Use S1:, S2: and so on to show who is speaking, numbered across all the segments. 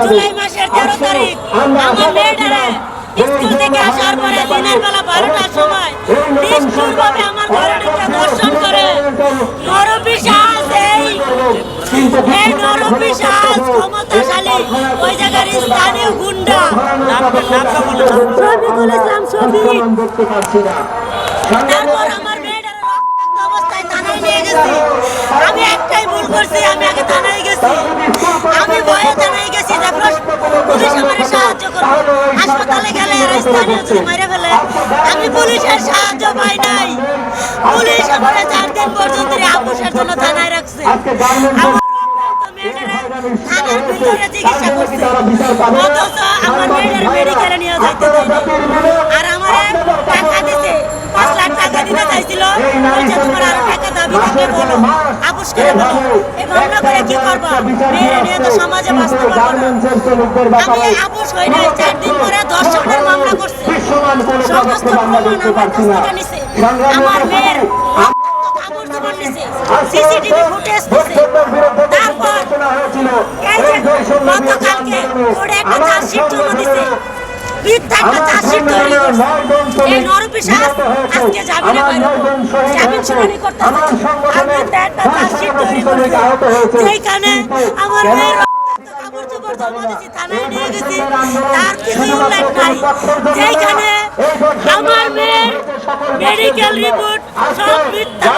S1: জুলাই মাসের তেরো তারিখ আমার মেয়েটারে স্কুল থেকে আসার পরে দিনের বেলা বারোটার সময় নিষ্ঠুরভাবে আমার করে নরপিশাচ এই এই নরপিশাচ ক্ষমতাশালী ওই জায়গার স্থানীয় গুন্ডা। শফিকুল ইসলাম শফিক গেলে যদি মেরে ফেলে। আমি পুলিশের সাহায্য পাই নাই। পুলিশ আমার চার দিন পর্যন্ত জন্য থানায় রাখছে। আমার মেয়েটারে চিকিৎসা করছে। অথচ আমার মেয়েটার মেডিকেলে নিয়ে যাইতে দেয়নি। থাকলে বলো আপুস করে বলো এই মামলা করে কি করবা? মেয়েরা নিয়ে তো সমাজে বাঁচতে পারব না। আমি আপুস হই নাই চার দিন পরে দর্শনের মামলা করছে। সমস্ত প্রমাণ আমার কাছ থেকে নিছে। আমার মেয়ের সিসিটিভি ফুটেজ নিছে তারপর এই যে গতকালকে ওরে একটা চার্জশিট জমা দিছে। মিথ্যা একটা তৈরি করছে। এই নরপিশাচ আজকে জামিনে বাইরে জামিন শুনানি করতেছে। আর মিথ্যা একটা তৈরি করছে। যেখানে আমার মেয়ের রক্তাক্ত কাপড় চোপড় জমা দিছি থানায় নিয়ে গেছি। তার কিছু উল্লেখ নাই। যেখানে আমার মেয়ের মেডিকেল রিপোর্ট সব মিথ্যা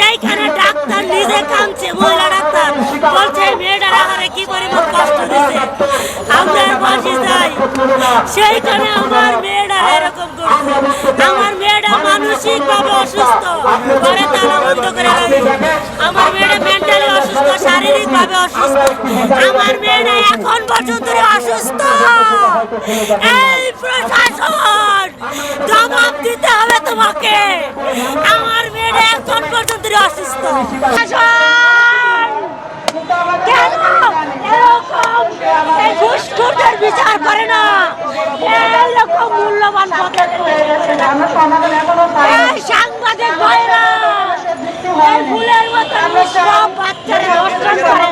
S1: যেখানে ডাক্তার নিজে কাঁদছে মহিলা ডাক্তার বলছে মেয়েটার আহারে কি পরিমাণ কষ্ট দিছে আমরা ফাঁসি চাই সেইখানে আমার মেয়েটা এরকম করছে। আমার মেয়েটা মানসিক ভাবে অসুস্থ। ঘরে তালা বন্ধ করে আমার মেয়েটা মেন্টালি অসুস্থ শারীরিক ভাবে অসুস্থ। আমার মেয়েটা এখন পর্যন্ত অসুস্থ। এই প্রশাসন জবাব দিতে হবে তোমাকে। আমার মেয়েটা এখন পর্যন্ত অসুস্থ প্রশাসন কেন এরকম এই ঘুষখোরদের বিচার করে না। এরকম মূল্যবান সাংবাদিক ভাইরা এই ফুলের মতো সব বাচ্চারা দর্শন করে।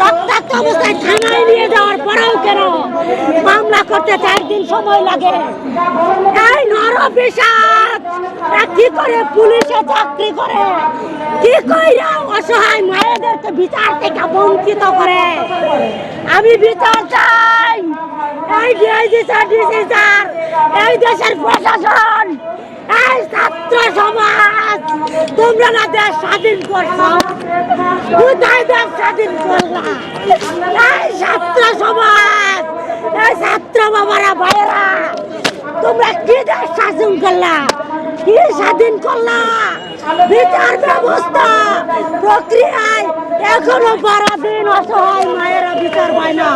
S1: রক্তাক্ত অবস্থায় থানায় নিয়ে যাওয়ার পরেও কেন মামলা করতে চার দিন সময় লাগে? এই কি করে পুলিশে চাকরি করে? কি কইরা অসহায় মায়েদেরকে বিচার থেকে বঞ্চিত করে? আমি বিচার চাই। এই ডিআইজি স্যার ডিসি স্যার এই দেশের প্রশাসন, এই ছাত্র সমাজ, তোমরা না দেশ স্বাধীন করছ। কোথায় দেশ স্বাধীন করলা? এই ছাত্র সমাজ, এই ছাত্র বাবারা, ভাইয়েরা, তোমরা কি দেশ শাসন করলা? কি স্বাধীন করলা? বিচার ব্যবস্থা, প্রক্রিয়ায় এখনও বাড়াবেন অসহায় মায়েরা বিচার পায় না।